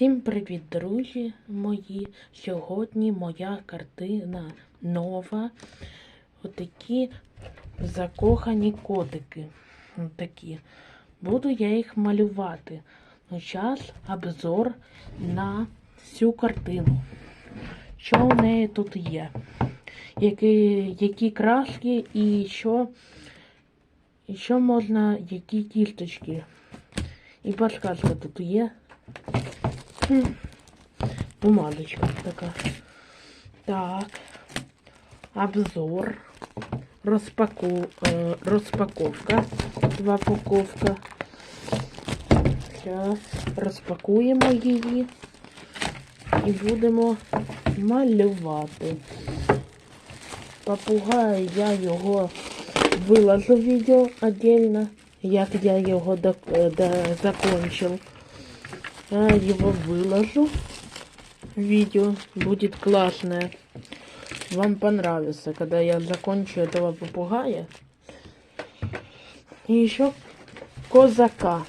Всім привіт, друзі мої! Сьогодні моя картина нова. Отакі закохані котики. Отакі. Буду я їх малювати. Ну, зараз обзор на цю картину. Що в неї тут є? Які, які краски і що, і що можна, які кісточки. І подсказка тут є. Бумажечка така. Так. Обзор. Розпаку... е, розпаковка. Два упаковка. Зараз розпакуємо її і будемо малювати. Попугай я його виложу відео отдельно, як я його до, до, закончил. Я его выложу. Видео будет классное. Вам понравится, когда я закончу этого попугая. И еще козака.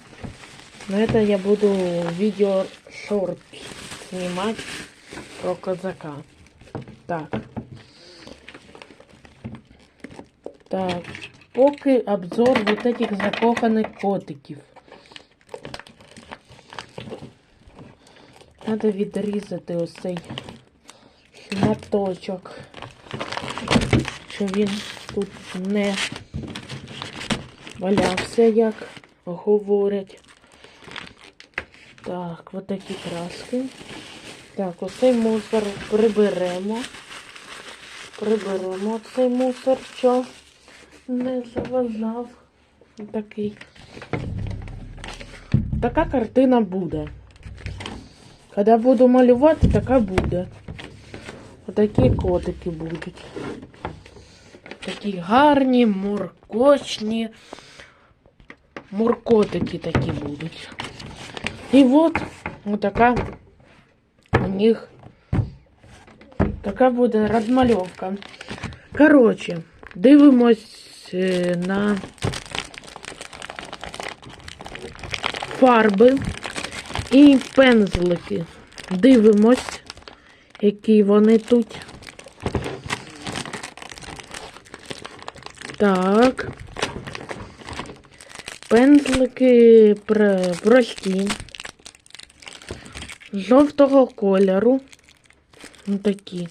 Но это я буду видео шорт снимать про козака. Так. Так. Поки обзор вот этих закоханих котиків. Треба відрізати ось цей шматочок, щоб він тут не валявся, як говорять. Так, от такі краски. Так, ось цей мусор приберемо. Приберемо цей мусор, що не заважав. Такий. Така картина буде. Коли буду малювати, така буде. Отакі котики будуть. Такі гарні, муркочні. Муркотики такі будуть. І от отака у них така буде розмальовка. Коротше, дивимось е, на фарби. І пензлики. Дивимось, які вони тут. Так. Пензлики пр- прості. Жовтого кольору. Ну, такі.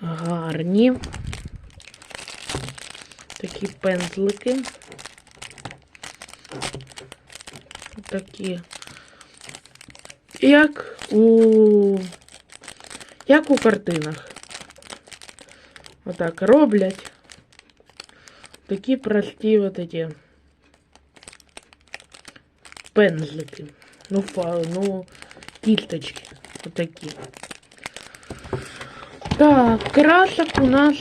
Гарні. Такі пензлики. Такі як у як у картинах. Отак роблять. Такі прості от эти пензлики. Ну, ну, кисточки. Отакі. Так, красок у нас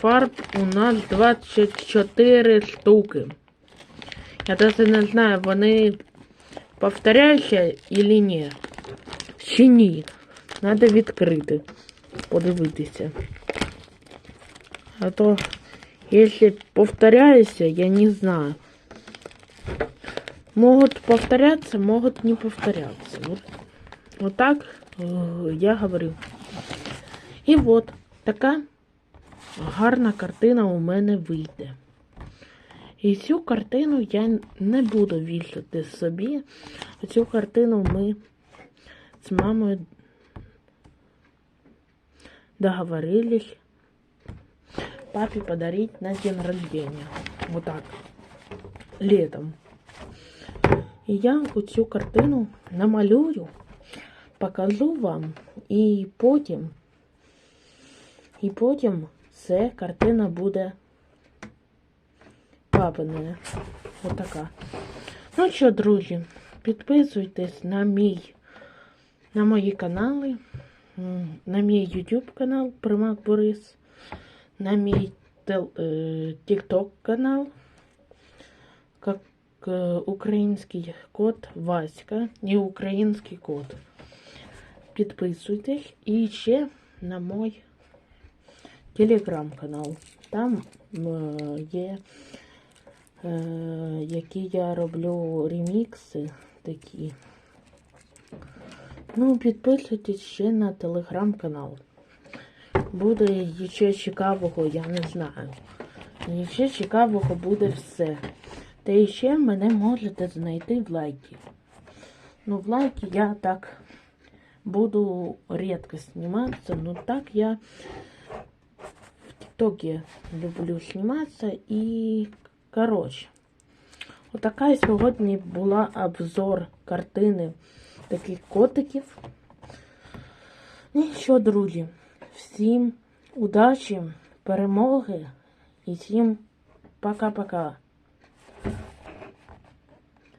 фарб у нас 24 штуки. Я даже не знаю, вони повторяюся или ні? Чи ні? Надо відкрити. Подивитися. А то, якщо повторяюся, я не знаю. Могут повторяться, могут не повторяться. Вот, вот так э, я говорю. І от така гарна картина у мене вийде. І цю картину я не буду вішати собі. Цю картину ми з мамою договорились папе подарить на день рождения. Вот так. Летом. І я оцю картину намалюю, покажу вам, і потім, і потім це картина буде папиною. Отака. Ну що, друзі, підписуйтесь на мій, на мої канали, на мій YouTube канал Примак Борис, на мій е, TikTok канал, як е, український код Васька і український код. Підписуйтесь і ще на мій телеграм-канал. Там е, є які я роблю ремікси такі Ну, підписуйтесь ще на телеграм-канал. Буде ще цікавого, я не знаю. І ще цікавого буде все. Та ще мене можете знайти в лайки. Ну, в лайки я так буду редко зніматися. Ну так я в ТикТоке люблю зніматися і коротше. Отака сьогодні була обзор картини таких котиків. Ну і що, друзі, всім удачі, перемоги і всім пока-пока.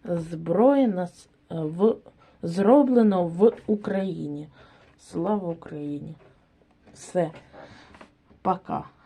Зброя нас в зроблено в Україні. Слава Україні! Все, пока.